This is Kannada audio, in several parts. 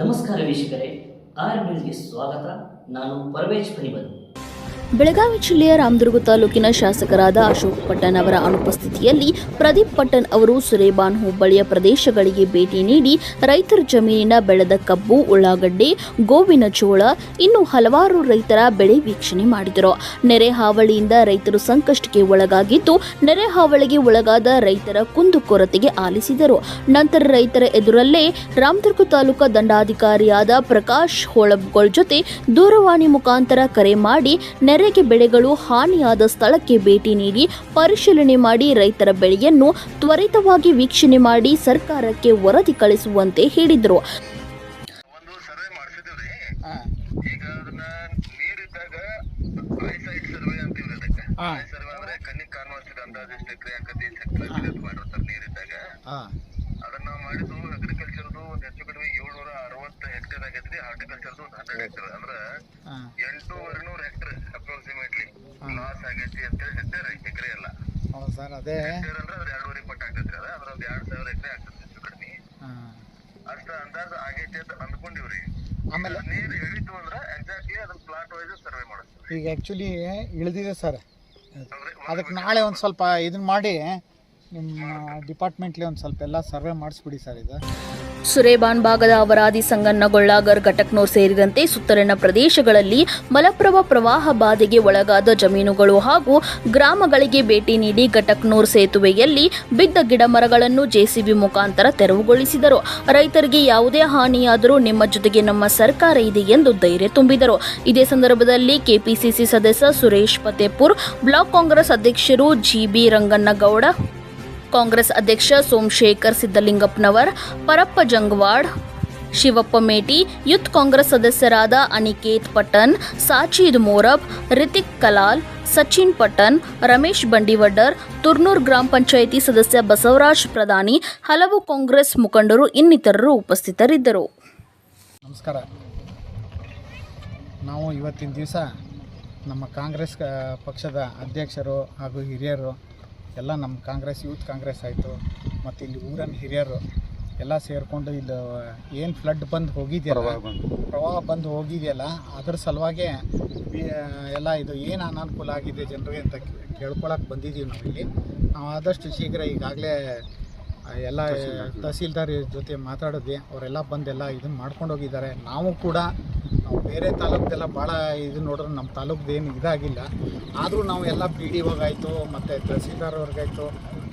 ನಮಸ್ಕಾರ ವೀಕ್ಷಕರೇ ಆರ್ ನ್ಯೂಸ್ಗೆ ಸ್ವಾಗತ. ನಾನು ಪರವೇಶ್ ಪನಿಬನ್ ಬೆಳಗಾವಿ ಜಿಲ್ಲೆಯ ರಾಮದುರ್ಗ ತಾಲೂಕಿನ ಶಾಸಕರಾದ ಅಶೋಕ್ ಪಟ್ಟಣ್ ಅವರ ಅನುಪಸ್ಥಿತಿಯಲ್ಲಿ ಪ್ರದೀಪ್ ಪಟ್ಟಣ್ ಅವರು ಸುರೇಬಾನ್ ಹೋಬಳಿಯ ಪ್ರದೇಶಗಳಿಗೆ ಭೇಟಿ ನೀಡಿ ರೈತರ ಜಮೀನಿನ ಬೆಳೆದ ಕಬ್ಬು, ಉಳ್ಳಾಗಡ್ಡೆ, ಗೋವಿನ ಜೋಳ ಇನ್ನು ಹಲವಾರು ರೈತರ ಬೆಳೆ ವೀಕ್ಷಣೆ ಮಾಡಿದರು. ನೆರೆ ಹಾವಳಿಯಿಂದ ರೈತರು ಸಂಕಷ್ಟಕ್ಕೆ ಒಳಗಾಗಿದ್ದು, ನೆರೆ ಹಾವಳಿಗೆ ಒಳಗಾದ ರೈತರ ಕುಂದುಕೊರತೆಗೆ ಆಲಿಸಿದರು. ನಂತರ ರೈತರ ಎದುರಲ್ಲೇ ರಾಮದುರ್ಗ ತಾಲೂಕಾ ದಂಡಾಧಿಕಾರಿಯಾದ ಪ್ರಕಾಶ್ ಹೋಳಬ್ಗೋಳ್ ಜೊತೆ ದೂರವಾಣಿ ಮುಖಾಂತರ ಕರೆ ಮಾಡಿ ನೆರೆಗೆ ಬೆಳೆಗಳು ಹಾನಿಯಾದ ಸ್ಥಳಕ್ಕೆ ಭೇಟಿ ನೀಡಿ ಪರಿಶೀಲನೆ ಮಾಡಿ ರೈತರ ಬೆಳೆಯನ್ನು ತ್ವರಿತವಾಗಿ ವೀಕ್ಷಣೆ ಮಾಡಿ ಸರ್ಕಾರಕ್ಕೆ ವರದಿ ಕಳಿಸುವಂತೆ ಹೇಳಿದರು. ಒಂದು ಸರ್ವೆ ಅಂದ್ರೆ ಕಣ್ಣಿಗೆ ಕಾಣುವಷ್ಟು ಅಂದಾಜು ಎಷ್ಟು ಎಕರೆ ಹಾಕತ್ತೆ ಎಷ್ಟು ಎಕರೆ ಅಂತ ಮಾಡಿರ್ತಾರೆ ನೀರಿದ್ದಾಗ ಮಾಡಿದ್ದು ಅಗ್ರಿಕಲ್ಚರ್ದು ಒಂದ್ ಹೆಚ್ಚು ಕಡಿಮೆ ಏಳ್ನೂರ ಅರವತ್ತು ಹೆಕ್ಟೇರ್ ಆಗೈತ್ರಿ. ಹಾರ್ಟಿಕಲ್ಚರ್ದು ಒಂದು ಹಂಡ್ರೆಡ್ ಹೆಕ್ಟೇರ್. ಅಂದ್ರ ಎಂಟೂವರೆ ನೂರು ಹೆಕ್ಟೇರ್ ಅಪ್ರಾಕ್ಸಿಮೇಟ್ಲಿ ಲಾಸ್ ಆಗೈತಿ ಅಂತ ಹೇಳಿ ಹೆಕ್ಟೇರ್ ಎಕರೆ ಎಲ್ಲ ಹೌದು ಸರ್ ಅದೇ. ಹೆಕ್ಟೇರ್ ಅಂದ್ರೆ ಅದ್ರ ಎರಡೂವರೆ ಪಟ್ಟ ಆಗ್ತೈತ್ರಿ. ಅದ ಅದ್ರ ಒಂದ್ ಎರಡ್ ಸಾವಿರ ಎಕರೆ ಆಗ್ತದೆ ಹೆಚ್ಚು ಕಡಿಮೆ. ಅಷ್ಟ ಅಂದಾಜು ಆಗೈತಿ ಅಂತ ಅಂದ್ಕೊಂಡಿವ್ರಿ. ಆಮೇಲೆ ನೀರು ಇಳಿತು ಅಂದ್ರೆ ಎಕ್ಸಾಕ್ಟ್ಲಿ ಅದನ್ನ ಪ್ಲಾಟ್ ವೈಸ್ ಸರ್ವೆ ಮಾಡಿಸ್ತೀವಿ. ಈಗ ಆ್ಯಕ್ಚುಲಿ ಇಳಿದಿದೆ ಸರ್. ಅದಕ್ಕೆ ನಾಳೆ ಒಂದು ಸ್ವಲ್ಪ ಇದನ್ನ ಮಾಡಿ ನಿಮ್ಮ ಡಿಪಾರ್ಟ್ಮೆಂಟ್ಲಿ ಒಂದು ಸ್ವಲ್ಪ ಎಲ್ಲ ಸರ್ವೆ ಮಾಡಿಸ್ಬಿಡಿ ಸರ್ ಇದು. ಸುರೇಬಾನ್ ಭಾಗದ ಅವರಾದಿ ಸಂಗನ್ನಗೊಳ್ಳಾಗರ್ ಘಟಕ್ನೂರ್ ಸೇರಿದಂತೆ ಸುತ್ತಲಿನ ಪ್ರದೇಶಗಳಲ್ಲಿ ಮಲಪ್ರಭಾ ಪ್ರವಾಹ ಬಾಧೆಗೆ ಒಳಗಾದ ಜಮೀನುಗಳು ಹಾಗೂ ಗ್ರಾಮಗಳಿಗೆ ಭೇಟಿ ನೀಡಿ ಘಟಕ್ನೂರ್ ಸೇತುವೆಯಲ್ಲಿ ಬಿದ್ದ ಗಿಡಮರಗಳನ್ನು ಜೆಸಿಬಿ ಮುಖಾಂತರ ತೆರವುಗೊಳಿಸಿದರು. ರೈತರಿಗೆ ಯಾವುದೇ ಹಾನಿಯಾದರೂ ನಿಮ್ಮ ಜೊತೆಗೆ ನಮ್ಮ ಸರ್ಕಾರ ಇದೆ ಎಂದು ಧೈರ್ಯ ತುಂಬಿದರು. ಇದೇ ಸಂದರ್ಭದಲ್ಲಿ ಕೆಪಿಸಿಸಿ ಸದಸ್ಯ ಸುರೇಶ್ ಫತೇಪುರ್ ಬ್ಲಾಕ್ ಕಾಂಗ್ರೆಸ್ ಅಧ್ಯಕ್ಷರು ಜಿಬಿ ರಂಗನ್ನಗೌಡ ಕಾಂಗ್ರೆಸ್ ಅಧ್ಯಕ್ಷ ಸೋಮಶೇಖರ್ ಸಿದ್ದಲಿಂಗಪ್ಪನವರ್, ಪರಪ್ಪ ಜಂಗ್ವಾಡ್, ಶಿವಪ್ಪ ಮೇಟಿ, ಯೂತ್ ಕಾಂಗ್ರೆಸ್ ಸದಸ್ಯರಾದ ಅನಿಕೇತ್ ಪಟನ್ ಸಾಚಿದ್ ಮೋರಬ್, ರಿತಿಕ್ ಕಲಾಲ್, ಸಚಿನ್ ಪಟನ್ ರಮೇಶ್ ಬಂಡಿವಡ್ಡರ್, ತುರ್ನೂರ್ ಗ್ರಾಮ ಪಂಚಾಯಿತಿ ಸದಸ್ಯ ಬಸವರಾಜ್ ಪ್ರಧಾನಿ, ಹಲವು ಕಾಂಗ್ರೆಸ್ ಮುಖಂಡರು ಇನ್ನಿತರರು ಉಪಸ್ಥಿತರಿದ್ದರು. ನಮಸ್ಕಾರ. ನಾವು ಇವತ್ತಿನ ದಿವಸ ನಮ್ಮ ಕಾಂಗ್ರೆಸ್ ಪಕ್ಷದ ಅಧ್ಯಕ್ಷರು ಹಾಗೂ ಹಿರಿಯರು ಎಲ್ಲ ನಮ್ಮ ಕಾಂಗ್ರೆಸ್ ಯೂತ್ ಕಾಂಗ್ರೆಸ್ ಆಯಿತು. ಮತ್ತು ಇಲ್ಲಿ ಊರನ್ನು ಹಿರಿಯರು ಎಲ್ಲ ಸೇರಿಕೊಂಡು ಇಲ್ಲಿ ಏನು ಫ್ಲಡ್ ಬಂದು ಹೋಗಿದೆಯಲ್ಲ? ಪ್ರವಾಹ ಬಂದು ಹೋಗಿದೆಯಲ್ಲ. ಅದ್ರ ಸಲುವಾಗಿ ಎಲ್ಲ ಇದು ಏನು ಅನಾನುಕೂಲ ಆಗಿದೆ ಜನರಿಗೆ ಅಂತ ಕೇಳ್ಕೊಳಕ್ಕೆ ಬಂದಿದ್ದೀವಿ ನಾವು ಇಲ್ಲಿ. ನಾವು ಆದಷ್ಟು ಶೀಘ್ರ ಈಗಾಗಲೇ ಎಲ್ಲ ತಹಸೀಲ್ದಾರ್ ಜೊತೆ. ಮಾತಾಡಿದ್ವಿ ಅವರೆಲ್ಲ ಬಂದೆಲ್ಲ ಇದನ್ನು ಮಾಡ್ಕೊಂಡು ಹೋಗಿದ್ದಾರೆ. ನಾವು ಕೂಡ ನಾವು ಬೇರೆ ತಾಲೂಕ್ದೆಲ್ಲ ಭಾಳ ಇದು ನೋಡಿದ್ರೆ ನಮ್ಮ ತಾಲೂಕ್ದು ಏನು ಇದಾಗಿಲ್ಲ. ಆದರೂ ನಾವು ಎಲ್ಲ ಪಿ ಡಿ ಒಗಾಯಿತು, ಮತ್ತು ತಹಸೀಲ್ದಾರ್ ಅವ್ರಿಗಾಯ್ತು,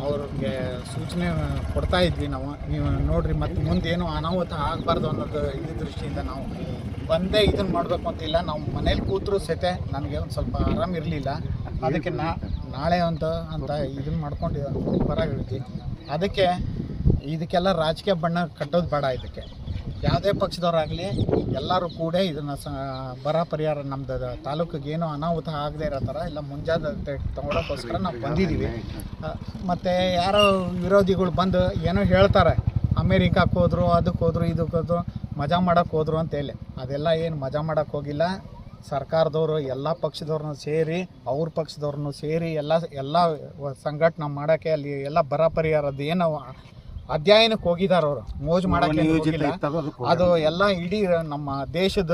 ಅವ್ರಿಗೆ ಸೂಚನೆ ಕೊಡ್ತಾ ಇದ್ವಿ ನಾವು. ನೀವು ನೋಡ್ರಿ, ಮತ್ತು ಮುಂದೇನು ಅನಾಹುತ ಆಗಬಾರ್ದು ಅನ್ನೋದು ಇದು ದೃಷ್ಟಿಯಿಂದ ನಾವು ಬಂದೇ ಇದನ್ನು ಮಾಡಬೇಕು ಅಂತಿಲ್ಲ ನಾವು ಮನೇಲಿ ಕೂತರು ಸತೆ ನನಗೆ ಒಂದು ಸ್ವಲ್ಪ ಆರಾಮ ಇರಲಿಲ್ಲ. ಅದಕ್ಕೆ ನಾಳೆ ಅಂತ ಅಂತ ಇದನ್ನು ಮಾಡ್ಕೊಂಡು ಬರಾಗಿದ್ವಿ ಅದಕ್ಕೆ ಇದಕ್ಕೆಲ್ಲ ರಾಜಕೀಯ ಬಣ್ಣ ಕಟ್ಟೋದು ಬೇಡ ಇದಕ್ಕೆ. ಯಾವುದೇ ಪಕ್ಷದವರಾಗಲಿ, ಎಲ್ಲರೂ ಕೂಡ ಇದನ್ನು ಸ, ಬರ ಪರಿಹಾರ ನಮ್ಮದು ತಾಲೂಕಿಗೆ ಏನೋ ಅನಾಹುತ ಆಗದೆ ಇರೋ ಥರ ಎಲ್ಲ ಮುಂಜಾಗ್ರತೆ ತಗೊಳಕ್ಕೋಸ್ಕರ ನಾವು ಬಂದಿದ್ದೀವಿ ಮತ್ತು ಯಾರೋ ವಿರೋಧಿಗಳು ಬಂದು ಏನೋ ಹೇಳ್ತಾರೆ. ಅಮೇರಿಕಾಕ್ಕೆ ಹೋದ್ರು ಅದಕ್ಕೆ ಹೋದ್ರು ಇದಕ್ಕೆ ಹೋದ್ರು, ಮಜಾ ಮಾಡೋಕ್ಕೆ ಹೋದ್ರು ಅಂತ ಹೇಳಿ. ಅದೆಲ್ಲ ಏನು ಮಜಾ ಮಾಡೋಕ್ಕೆ ಹೋಗಿಲ್ಲ. ಸರ್ಕಾರದವರು, ಎಲ್ಲ ಪಕ್ಷದವ್ರನ್ನ ಸೇರಿ, ಅವ್ರ ಪಕ್ಷದವ್ರನ್ನು ಸೇರಿ ಎಲ್ಲ ಎಲ್ಲ ಸಂಘಟನೆ ಮಾಡೋಕ್ಕೆ ಅಲ್ಲಿ ಎಲ್ಲ ಬರ ಪರಿಹಾರದ್ದು ಏನು ಅಧ್ಯಯನಕ್ಕೆ ಹೋಗಿದ್ದಾರೆ ಅವರು. ಮೋಜು ಮಾಡಕ್ಕೆ ಹೋಗಿಲ್ಲ. ಅದು ಎಲ್ಲ ಇಡೀ ನಮ್ಮ ದೇಶದ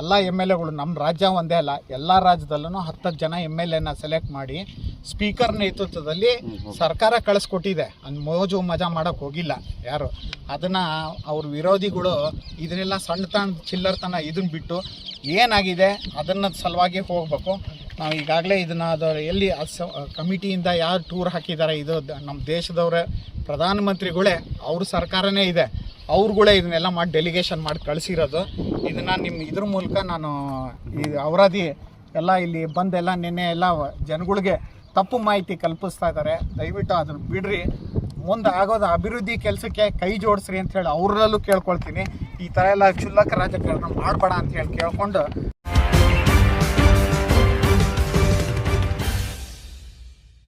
ಎಲ್ಲ ಎಂ ಎಲ್ ಎಗಳು ನಮ್ಮ ರಾಜ್ಯ ಒಂದೇ ಅಲ್ಲ ಎಲ್ಲ ರಾಜ್ಯದಲ್ಲೂ ಹತ್ತತ್ತು ಜನ ಎಂ ಎಲ್ ಎನ ಸೆಲೆಕ್ಟ್ ಮಾಡಿ ಸ್ಪೀಕರ್ ನೇತೃತ್ವದಲ್ಲಿ ಸರ್ಕಾರ ಕಳಿಸ್ಕೊಟ್ಟಿದೆ. ಅನ್ ಮೋಜು ಮಜಾ ಮಾಡಕ್ಕೆ ಹೋಗಿಲ್ಲ ಯಾರು. ಅದನ್ನ ಅವ್ರ ವಿರೋಧಿಗಳು ಇದನ್ನೆಲ್ಲ ಸಣ್ಣ ಸಣ್ಣತನ ಚಿಲ್ಲರ್ತನ ಇದನ್ನ ಬಿಟ್ಟು ಏನಾಗಿದೆ ಅದನ್ನ ಸಲುವಾಗಿ ಹೋಗಬೇಕು. ನಾವು ಈಗಾಗಲೇ ಇದನ್ನು ಅದು ಎಲ್ಲಿ ಕಮಿಟಿಯಿಂದ ಯಾರು ಟೂರ್ ಹಾಕಿದ್ದಾರೆ, ಇದು ನಮ್ಮ ದೇಶದವರ ಪ್ರಧಾನಮಂತ್ರಿಗಳೇ, ಅವ್ರ ಸರ್ಕಾರನೇ ಇದೆ. ಅವ್ರುಗಳೇ ಇದನ್ನೆಲ್ಲ ಮಾಡಿ ಡೆಲಿಗೇಷನ್ ಮಾಡಿ ಕಳಿಸಿರೋದು. ಇದನ್ನು ನಿಮ್ಮ ಇದ್ರ ಮೂಲಕ ನಾನು ಈ ಅವರಾದಿ ಎಲ್ಲ ಇಲ್ಲಿ ಬಂದೆಲ್ಲ ನಿನ್ನೆ ಎಲ್ಲ ಜನಗಳಿಗೆ ತಪ್ಪು ಮಾಹಿತಿ ಕಲ್ಪಿಸ್ತಾ ಇದ್ದಾರೆ. ದಯವಿಟ್ಟು ಅದನ್ನು ಬಿಡ್ರಿ. ಮುಂದೆ ಆಗೋದು ಅಭಿವೃದ್ಧಿ ಕೆಲಸಕ್ಕೆ ಕೈ ಜೋಡಿಸ್ರಿ ಅಂತ ಹೇಳಿ ಅವರಲ್ಲೂ ಕೇಳ್ಕೊಳ್ತೀನಿ. ಈ ಥರ ಎಲ್ಲ ಕ್ಷುಲ್ಲಕ ರಾಜಕಾರಣ ಮಾಡಬೇಡ ಅಂತ ಹೇಳಿ ಕೇಳ್ಕೊಂಡು